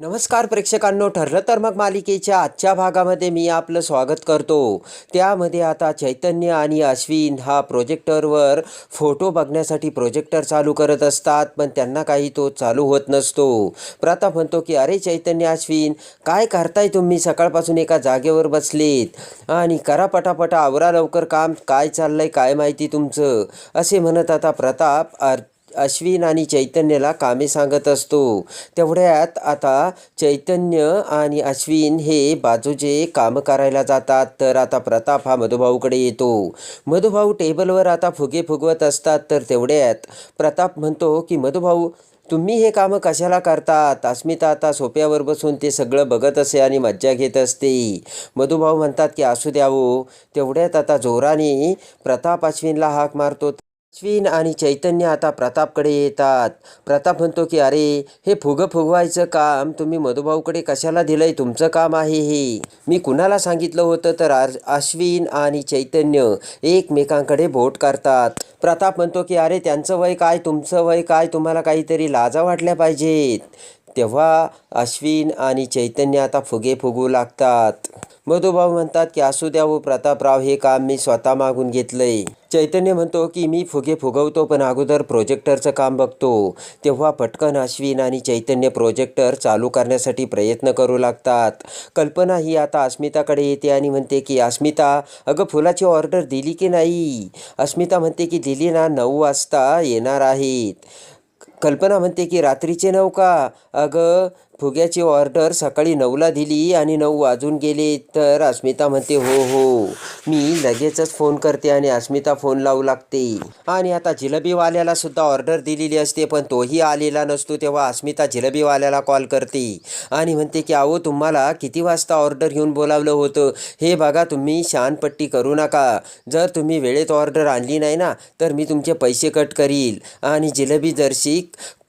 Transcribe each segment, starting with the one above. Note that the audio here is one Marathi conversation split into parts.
नमस्कार प्रेक्षकांनो ठरलं तर मग मालिकेच्या आजच्या भागामध्ये मी आपलं स्वागत करतो. त्यामध्ये आता चैतन्य आणि अश्विन हा प्रोजेक्टरवर फोटो बघण्यासाठी प्रोजेक्टर चालू करत असतात पण त्यांना काही तो चालू होत नसतो. प्रताप म्हणतो की अरे चैतन्य अश्विन काय करताय तुम्ही? सकाळपासून एका जागेवर बसलेत. आणि करा पटापटा आवरा लवकर काम. काय चाललंय काय माहिती तुमचं? असे म्हणत आता प्रताप अर अश्विन आणि चैतन्यला कामे सांगत असतो. तेवढ्यात आता चैतन्य आणि अश्विन हे बाजूचे कामं करायला जातात. तर आता प्रताप हा मधुभाऊकडे येतो. मधुभाऊ टेबलवर आता फुगे फुगवत असतात. तर तेवढ्यात प्रताप म्हणतो की मधुभाऊ तुम्ही हे कामं कशाला करतात? अस्मिता आता सोप्यावर बसून ते सगळं बघत असे आणि मज्जा घेत असते. मधुभाऊ म्हणतात की असू द्यावो हो. तेवढ्यात आता जोराने प्रताप अश्विनला हाक मारतो. अश्विन आणि चैतन्य आता प्रतापकडे येतात. प्रताप म्हणतो की अरे हे फुगं फुगवायचं काम तुम्ही मधुभाऊकडे कशाला दिलंय? तुमचं काम आहे हे. मी कुणाला सांगितलं होतं तर अश्विन आणि चैतन्य एकमेकांकडे बोट करतात. प्रताप म्हणतो की अरे त्यांचं वय काय? तुमचं वय काय? तुम्हाला काहीतरी लाजा वाटल्या पाहिजेत. तेव्हा अश्विन आणि चैतन्य आता फुगे फुगू लागतात. मधुभाऊ म्हणतात की असू द्या हो प्रतापराव हे काम मी स्वतः मागून घेतलंय. चैतन्य म्हणतो की मी फुगे फुगवतो पण अगोदर प्रोजेक्टरचं काम बघतो. तेव्हा पटकन अश्विन आणि चैतन्य प्रोजेक्टर चालू करण्यासाठी प्रयत्न करू लागतात. कल्पना ही आता अस्मिताकडे येते आणि म्हणते की अस्मिता अगं फुलाची ऑर्डर दिली की नाही? अस्मिता म्हणते की दिली ना नऊ वाजता येणार आहेत. कल्पना म्हणते की रात्रीचे नऊ का? अगं फुग्याची ऑर्डर सकाळी नऊला दिली आणि नऊ वाजून गेले तर अस्मिता म्हणते हो हो मी लगेचच फोन करते आणि अस्मिता फोन लावू लागते. आणि आता जिलबीवाल्याला सुद्धा ऑर्डर दिलेली असते पण तोही आलेला नसतो तेव्हा अस्मिता जिलबीवाल्याला कॉल करते आणि म्हणते की अहो तुम्हाला किती वाजता ऑर्डर घेऊन बोलावलं होतं? हे बघा तुम्ही शानपट्टी करू नका. जर तुम्ही वेळेत ऑर्डर आणली नाही ना तर मी तुमचे पैसे कट करील. आणि जिलेबी जर्शी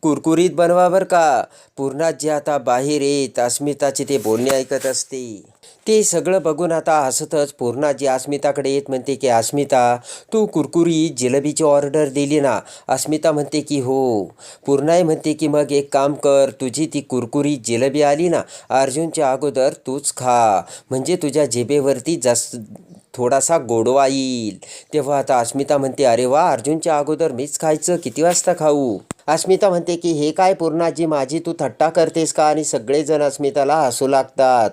कुरकुरीत बनवा बरं का. पूर्णाजी आता बाहेर येत अस्मिताचे ते बोलणे ऐकत असते. ते सगळं बघून आता हसतच पूर्णाजी अस्मिताकडे येत म्हणते की अस्मिता तू कुरकुरीत जिलेबीची ऑर्डर दिली ना? अस्मिता म्हणते की हो. पूर्णाई म्हणते की मग एक काम कर तुझी ती कुरकुरीत जिलेबी आली ना अर्जुनच्या अगोदर तूच खा. म्हणजे तुझ्या जेबेवरती जास्त थोडासा गोडवा येईल. तेव्हा आता अस्मिता म्हणते अरे वा अर्जुनच्या अगोदर मीच खायचं किती वाजता खाऊ? अस्मिता म्हणते की हे काय पूर्णाजी माझी तू थट्टा करतेस का? आणि सगळेजण अस्मिताला हसू लागतात.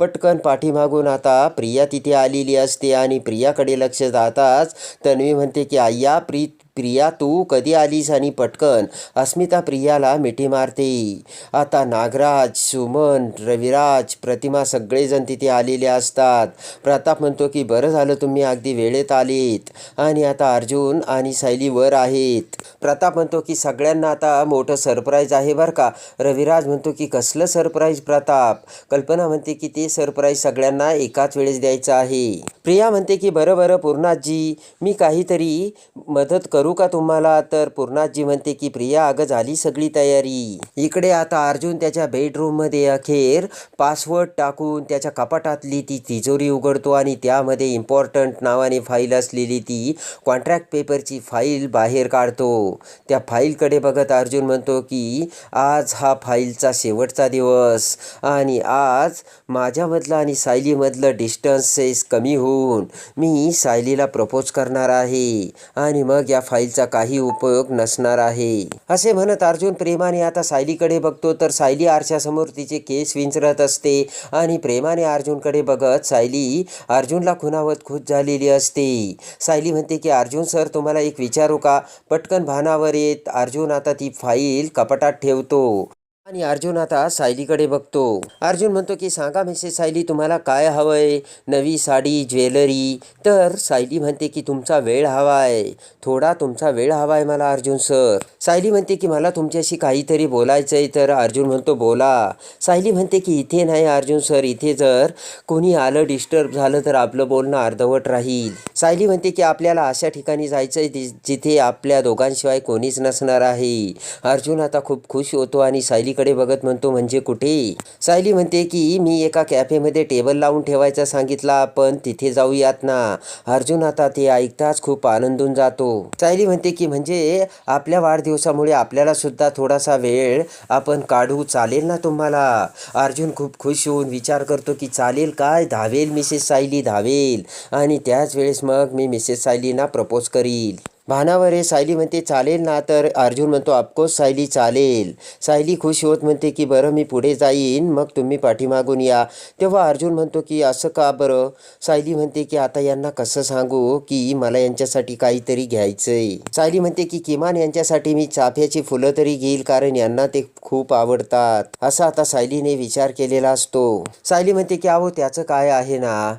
पटकन पाठीमागून आता प्रिया तिथे आलेली असते आणि प्रियाकडे लक्ष जाताच तन्वी म्हणते की आय्या प्री प्रिया तू कधी आलीस आणि पटकन? अस्मिता प्रियाला मिठी मारते. आता नागराज सुमन रविराज प्रतिमा सगळेजण तिथे आलेले असतात. प्रताप म्हणतो की बरं झालं तुम्ही अगदी वेळेत आलेत. आणि आता अर्जुन आणि सायली वर आहेत. प्रताप म्हणतो की सगळ्यांना आता मोठं सरप्राईज आहे बरं का. रविराज म्हणतो की कसलं सरप्राईज प्रताप? कल्पना म्हणते की ते सरप्राईज सगळ्यांना एकाच वेळेस द्यायचं आहे. प्रिया म्हणते की बरं बरं पूर्णाजी मी काहीतरी मदत करू का तुम्हाला? तर पूर्णाजी म्हणते की प्रिया अगं झाली सगळी तयारी. इकडे आता अर्जुन त्याच्या बेडरूममध्ये अखेर पासवर्ड टाकून त्याच्या कपाटातली ती तिजोरी उघडतो आणि त्यामध्ये इम्पॉर्टंट नावाने फाईल असलेली ती कॉन्ट्रॅक्ट पेपरची फाईल बाहेर काढतो. त्या फाईलकडे बघत अर्जुन म्हणतो की आज हा फाईलचा शेवटचा दिवस आणि आज माझ्यामधलं आणि सायलीमधलं डिस्टन्सेस कमी होऊन मी सायलीला प्रपोज करणार आहे आणि मग या फाईलचा काही उपयोग नसणार आहे. असे म्हणत अर्जुन प्रेमाने आता सायलीकडे बघतो तर सायली आरशासमोर तिचे केस विंचरत असते आणि प्रेमाने अर्जुनकडे बघत सायली अर्जुनला खुनावत खुश झालेली असते. सायली म्हणते की अर्जुन सर तुम्हाला एक विचारू का? पटकन भानावर येत. अर्जुन आता ती फाईल कपाटात ठेवतो. आणि अर्जुन आता सायलीकडे बघतो. अर्जुन म्हणतो की सांगा मिसेस सायली तुम्हाला काय हवंय? नवी साडी ज्वेलरी. तर सायली म्हणते की तुमचा वेळ हवाय. थोडा तुमचा वेळ हवाय मला अर्जुन सर. सायली म्हणते की मला तुमच्याशी काहीतरी बोलायचंय. तर अर्जुन म्हणतो बोला. सायली म्हणते की इथे नाही अर्जुन सर इथे जर कोणी आलं डिस्टर्ब झालं तर आपलं बोलणं अर्धवट राहील. सायली म्हणते की आपल्याला अशा ठिकाणी जायचंय जिथे आपल्या दोघांशिवाय कोणीच नसणार आहे. अर्जुन आता खूप खुश होतो आणि सायली सायलीकडे बघत म्हणतो म्हणजे कुठे? सायली म्हणते की मी एका कॅफेमध्ये टेबल लावून ठेवायचा सांगितला आपण तिथे जाऊयात ना. अर्जुन आता ते ऐकताच खूप आनंदून जातो. सायली म्हणते की म्हणजे आपल्या वाढदिवसामुळे आपल्याला सुद्धा थोडासा वेळ आपण काढू चालेल ना तुम्हाला? अर्जुन खूप खुश होऊन विचार करतो की चालेल काय? धावेल मिसेस सायली धावेल. आणि त्याच वेळेस मग मी मिसेस सायलीना प्रपोज करील. भानावर आहे. सायली म्हणते चालेल ना तर अर्जुन म्हणतो ऑफकोर्स सायली चालेल. सायली खुश होत म्हणते की बरं मी पुढे जाईन मग तुम्ही पाठीमागून या. तेव्हा अर्जुन म्हणतो की असं का बरं? सायली म्हणते की आता यांना कसं सांगू की मला यांच्यासाठी काहीतरी घ्यायचंय. सायली म्हणते की किमान यांच्यासाठी मी चाफ्याची फुलं तरी घेईल कारण यांना ते खूप आवडतात. असा आता सायलीने विचार केलेला असतो. सायली म्हणते की अहो त्याचं काय आहे ना?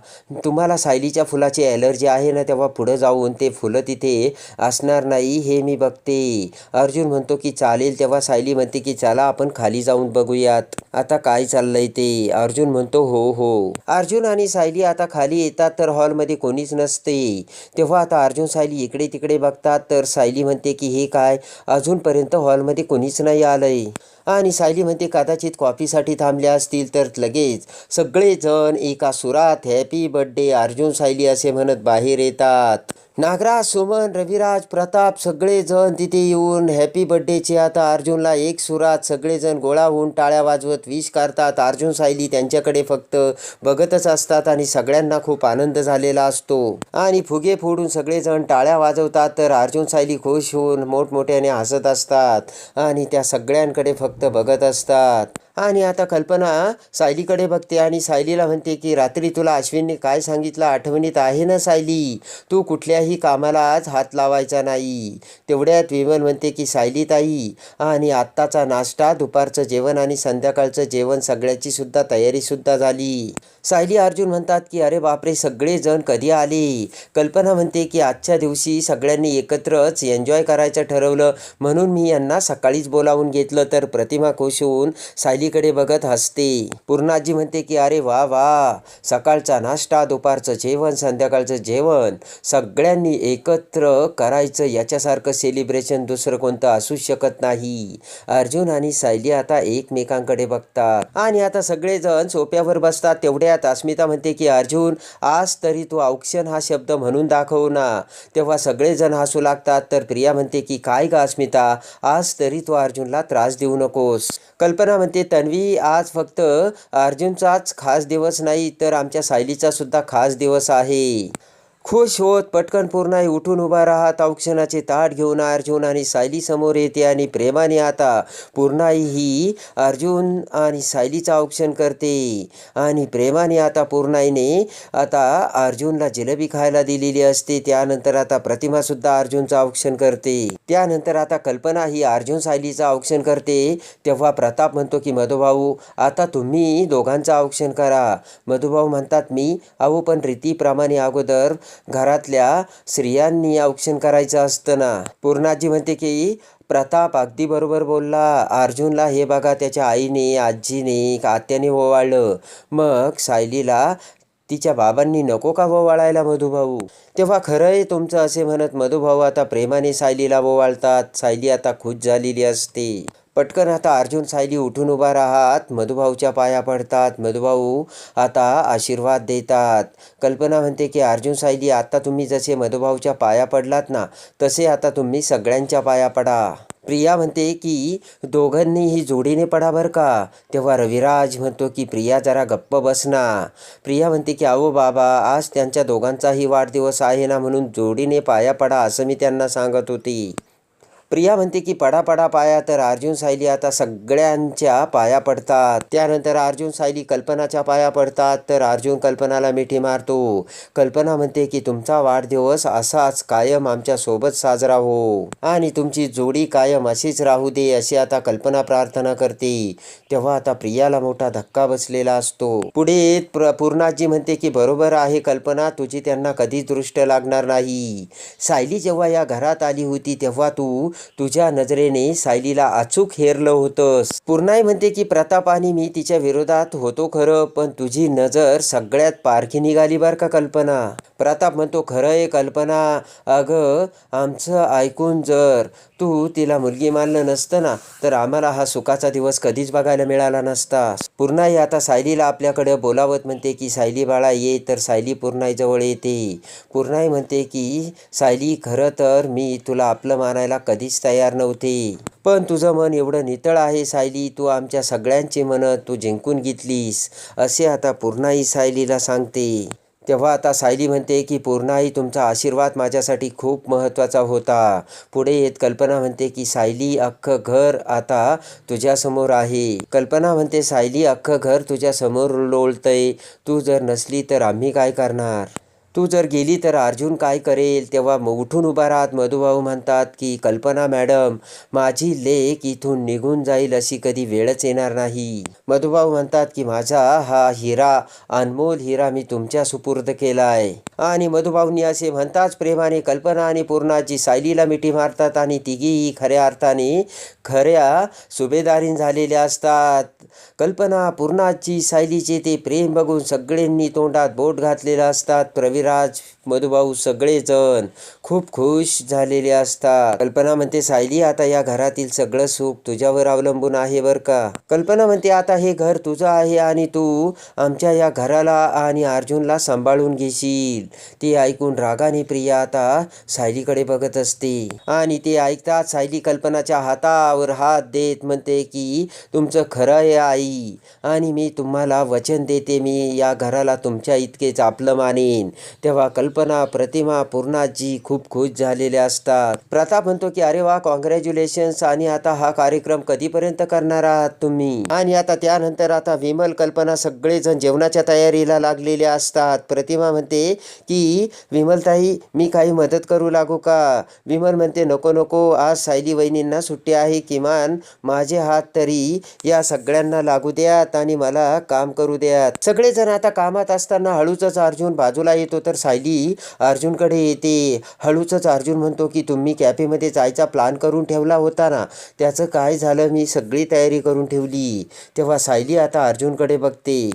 तुम्हाला सायलीच्या फुलाची ॲलर्जी आहे ना तेव्हा पुढं जाऊन ते फुलं तिथे असणार नाही हे मी बघते. अर्जुन म्हणतो की चालेल तेव्हा सायली म्हणते की चला आपण खाली जाऊन बघूयात. आता काय चाललंय ते? अर्जुन म्हणतो हो हो. अर्जुन आणि सायली आता खाली येतात तर हॉलमध्ये कोणीच नसते. तेव्हा आता अर्जुन सायली इकडे तिकडे बघतात तर सायली म्हणते की हे काय? अजूनपर्यंत हॉलमध्ये कोणीच नाही आलंय. आणि सायली म्हणते कदाचित कॉफीसाठी थांबल्या असतील तर लगेच. सगळेजण एका सुरात हॅपी बर्थडे अर्जुन सायली असे म्हणत बाहेर येतात. नागराज सुमन रविराज प्रताप सगळेजण तिथे येऊन हॅपी बड्डेचे आता अर्जुनला एक सुरात सगळेजण गोळा होऊन टाळ्या वाजवत विष काढतात अर्जुन सायली त्यांच्याकडे फक्त बघतच असतात आणि सगळ्यांना खूप आनंद झालेला असतो. आणि फुगे फोडून सगळेजण टाळ्या वाजवतात तर अर्जुन सायली खुश होऊन मोठमोठ्याने हसत असतात आणि त्या सगळ्यांकडे फक्त बघत असतात. आणि आता कल्पना सायलीकडे बघते आणि सायलीला म्हणते की रात्री तुला अश्विनने काय सांगितलं? आठवणीत आहे ना सायली? तू कुठल्याही कामाला आज हात लावायचा नाही. तेवढ्यात विमल म्हणते की सायली ताई आणि आत्ताचा नाश्ता दुपारचं जेवण आणि संध्याकाळचं जेवण सगळ्याची सुद्धा तयारीसुद्धा झाली. सायली अर्जुन म्हणतात की अरे बापरे सगळेजण कधी आले? कल्पना म्हणते की आजच्या दिवशी सगळ्यांनी एकत्रच एन्जॉय करायचं ठरवलं. म्हणून मी यांना सकाळीच बोलावून घेतलं. तर प्रतिमा खुश होऊन सायलीकडे बघत हसते. पूर्णाजी म्हणते की अरे वा वा सकाळचा नाश्ता दुपारचं जेवण संध्याकाळचं जेवण. सगळ्यांनी एकत्र करायचं याच्यासारखं सेलिब्रेशन दुसरं कोणतं असू शकत नाही. अर्जुन आणि सायली आता एकमेकांकडे बघतात. आणि आता सगळेजण सोप्यावर बसतात. तेवढ्यात अस्मिता म्हणते की अर्जुन आज तरी तू औक्षण हा शब्द म्हणून दाखव ना. तेव्हा सगळेजण हसू लागतात. तर प्रिया म्हणते की काय ग अस्मिता आज तरी तू अर्जुनला त्रास देऊ नकोस. कल्पना म्हणते तन्वी आज फक्त अर्जुनचाच खास दिवस नाही तर आमच्या सायलीचा सुद्धा खास दिवस आहे. खुश होत पटकन पूर्णाई उठून उभा राहत औक्षणाचे ताट घेऊन अर्जुन आणि सायली समोर येते आणि प्रेमाने आता पूर्णाई ही अर्जुन आणि सायलीचं औक्षण करते. आणि प्रेमाने आता पूर्णाईने आता अर्जुनला जिलेबी खायला दिलेली असते. त्यानंतर आता प्रतिमासुद्धा अर्जुनचं औक्षण करते. त्यानंतर आता कल्पना ही अर्जुन सायलीचं औक्षण करते. तेव्हा प्रताप म्हणतो की मधुभाऊ आता तुम्ही दोघांचं औक्षण करा. मधुभाऊ म्हणतात मी अहो पण रीतीप्रमाणे अगोदर घरातल्या स्त्रियांनी औक्षण करायचं असतं ना. पूर्णाजी म्हणते की प्रताप अगदी बरोबर बोलला. अर्जुनला हे बघा त्याच्या आईने आजीने आत्याने ओवाळलं. मग सायलीला तिच्या बाबांनी नको का ओवाळायला मधुभाऊ? तेव्हा खरं आहे तुमचं असे म्हणत मधुभाऊ आता प्रेमाने सायलीला ओवाळतात. सायली आता खुश झालेली असते. पटकन आता अर्जुन सायली उठून उभा राहत मधुभाऊच्या पाया पडतात. मधुभाऊ आता आशीर्वाद देतात. कल्पना म्हणते की अर्जुन सायली आता तुम्ही जसे मधुभाऊच्या पाया पडलात ना तसे आता तुम्ही सगळ्यांच्या पाया पडा. प्रिया म्हणते की दोघांनीही जोडीने पडा बरं का? तेव्हा रविराज म्हणतो की प्रिया जरा गप्प बसना प्रिया म्हणते की अहो बाबा आज त्यांच्या दोघांचाही वाढदिवस आहे ना म्हणून जोडीने पाया पडा असं मी त्यांना सांगत होती. प्रिया म्हणते की पडा पडा पाया तर अर्जुन सायली आता सगळ्यांच्या पाया पडतात. त्यानंतर अर्जुन सायली कल्पनाच्या पाया पडतात तर अर्जुन कल्पनाला मिठी मारतो. कल्पना म्हणते की तुमचा वाढदिवस असाच कायम आमच्यासोबत साजरा हो. आणि तुमची जोडी कायम अशीच राहू दे अशी आता कल्पना प्रार्थना करते. तेव्हा आता प्रियाला मोठा धक्का बसलेला असतो. पुढे प्र पूर्णाजी म्हणते की बरोबर आहे कल्पना तुझी त्यांना कधीच दृष्ट लागणार नाही. सायली जेव्हा या घरात आली होती तेव्हा तू तुझ्या नजरेने सायलीला अचूक हेरलं होतंस. पूर्णाई म्हणते की प्रताप आणि मी तिच्या विरोधात होतो खरं पण तुझी नजर सगळ्यात पारखी निघाली बर का कल्पना? प्रताप म्हणतो खरं आहे कल्पना. अगं आमचं ऐकून जर तू तिला मुलगी मानलं नसतं ना तर आम्हाला हा सुखाचा दिवस कधीच बघायला मिळाला नसता. पूर्णाई आता सायलीला आपल्याकडे बोलावत म्हणते की सायली बाळा ये. तर सायली पूर्णाईजवळ येते. पूर्णाई म्हणते की सायली खरं तर मी तुला आपलं मानायला कधीच तयार नव्हते. पण तुझं मन एवढं नितळ आहे सायली तू आमच्या सगळ्यांची मनं तू जिंकून घेतलीस असे आता पूर्णाई सायलीला सांगते. तेव्हा आता सायली म्हणते की पूर्णाही तुमचा आशीर्वाद माझ्यासाठी खूप महत्त्वाचा होता. पुढे येत कल्पना म्हणते की सायली अख्खं घर आता तुझ्यासमोर आहे. कल्पना म्हणते सायली अख्खं घर तुझ्यासमोर लोळतंय. तू जर नसली तर आम्ही काय करणार? तू जर गेली तर अर्जुन काय करेल? तेव्हा उठून उभा राहत मधुभाऊ म्हणतात की कल्पना मॅडम माझी लेख इथून निघून जाईल अशी कधी वेळच येणार नाही. मधुभाऊ म्हणतात की माझा हा हिरा अनमोल हिरा मी तुमच्या सुपूर्द केला आहे आणि मधुभावनी असे म्हणताच प्रेमाने कल्पना आणि पूर्णाची सायलीला मिठी मारतात आणि तिघीही खऱ्या अर्थाने खऱ्या सुभेदारीन झालेल्या असतात. कल्पना पूर्णाची सायलीचे ते प्रेम बघून सगळ्यांनी तोंडात बोट घातलेलं असतात. प्रविराज मधुभाऊ सगळेजण खूप खुश झालेले असतात. कल्पना म्हणते सायली आता या घरातील सगळं सुख तुझ्यावर अवलंबून आहे बरं का? कल्पना म्हणते आता हे घर तुझं आहे आणि तू आमच्या या घराला आणि अर्जुनला सांभाळून घेशील. ते ऐकून रागाने प्रिया आता सायलीकडे बघत असते. आणि ते ऐकताच सायली कल्पनाच्या हातावर हात देत म्हणते की तुमचं खरं आहे आई आणि मी तुम्हाला वचन देते. मी या घराला तुमच्या इतकेच आपलं मानेन. तेव्हा कल्पना कल्पना प्रतिमा पूर्णाजी खूप खुश झालेल्या असतात. प्रताप म्हणतो की अरे वा कॉंग्रॅच्युलेशन्स आणि आता हा कार्यक्रम कधीपर्यंत करणार आहात तुम्ही? आणि आता त्यानंतर आता विमल कल्पना सगळेजण जेवणाच्या तयारीला लागलेले असतात. प्रतिमा म्हणते की विमलताई मी काही मदत करू लागू का? विमल म्हणते नको नको. आज सायली वहिनींना सुट्टी आहे. किमान माझे हात तरी या सगळ्यांना लागू द्यात आणि मला काम करू द्यात. सगळेजण आता कामात असताना हळूच अर्जुन बाजूला येतो. तर सायली अर्जुनकडे येते. हळूचच अर्जुन म्हणतो की तुम्ही कॅफेमध्ये जायचा प्लॅन करून ठेवला होता ना? त्याचं काय झालं? मी सगळी तयारी करून ठेवली. तेव्हा सायली आता अर्जुनकडे बघते.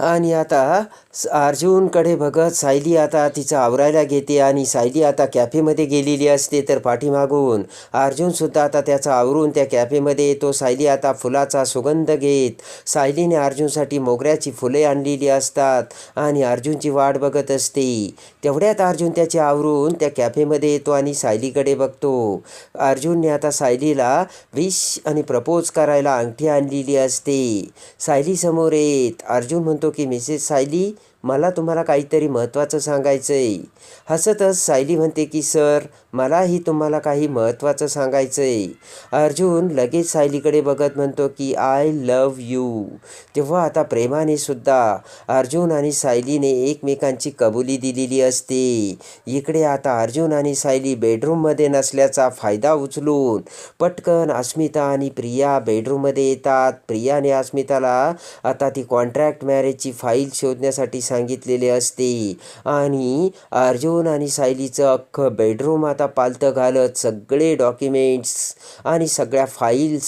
आणि आता स- अर्जुनकडे बघत सायली आता तिचं आवरायला घेते आणि सायली आता कॅफेमध्ये गेलेली असते तर पाठीमागून अर्जुनसुद्धा आता त्याचा आवरून त्या कॅफेमध्ये येतो. सायली आता फुलाचा सुगंध घेत सायलीने अर्जुनसाठी मोगऱ्याची फुले आणलेली असतात आणि अर्जुनची वाट बघत असते. तेवढ्यात अर्जुन त्याचे आवरून त्या कॅफेमध्ये येतो आणि सायलीकडे बघतो. अर्जुनने आता सायलीला विश आणि प्रपोज करायला अंगठी आणलेली असते. सायलीसमोर येत अर्जुन म्हणतो की मिसेस सायली मला तुम्हाला काहीतरी महत्त्वाचं सांगायचं आहे हसतच सायली म्हणते की सर मलाही तुम्हाला काही महत्त्वाचं सांगायचं आहे अर्जुन लगेच सायलीकडे बघत म्हणतो की आय लव यू तेव्हा आता प्रेमाने सुद्धा अर्जुन आणि सायलीने एकमेकांची कबुली दिलेली असते. इकडे आता अर्जुन आणि सायली बेडरूममध्ये नसल्याचा फायदा उचलून पटकन अस्मिता आणि प्रिया बेडरूममध्ये येतात. प्रियाने अस्मिताला आता ती कॉन्ट्रॅक्ट मॅरेजची फाईल शोधण्यासाठी सांगितलेली असते. आणि अर्जुन आणि सायलीचं अख्खं बेडरूम आता आता पालतं घालत सगळे डॉक्युमेंट्स आणि सगळ्या फाईल्स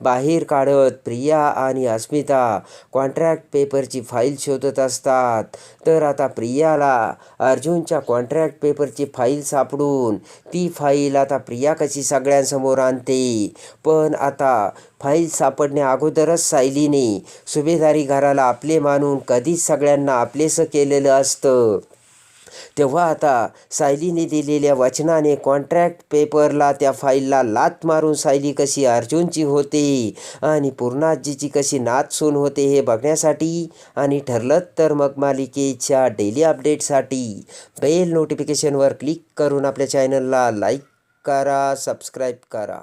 बाहेर काढत प्रिया आणि अस्मिता कॉन्ट्रॅक्ट पेपरची फाईल शोधत असतात. तर आता प्रियाला अर्जुनच्या कॉन्ट्रॅक्ट पेपरची फाईल सापडून ती फाईल आता प्रिया कशी सगळ्यांसमोर आणते? पण आता फाईल सापडण्या अगोदरच सायलीने सुभेदारी घराला आपले मानून कधीच सगळ्यांना आपलेसं केलेलं असतं. तेव्हा आता सायलीने दिलेल्या वचनाने कॉन्ट्रॅक्ट पेपरला त्या फाईलला लात मारून सायली कशी अर्जुनची होते आणि पूर्णाजीची कशी नाचसून होते हे बघण्यासाठी आणि ठरलं तर मग मालिकेच्या डेली अपडेटसाठी बेल नोटिफिकेशनवर क्लिक करून आपल्या चॅनलला लाईक करा सबस्क्राईब करा.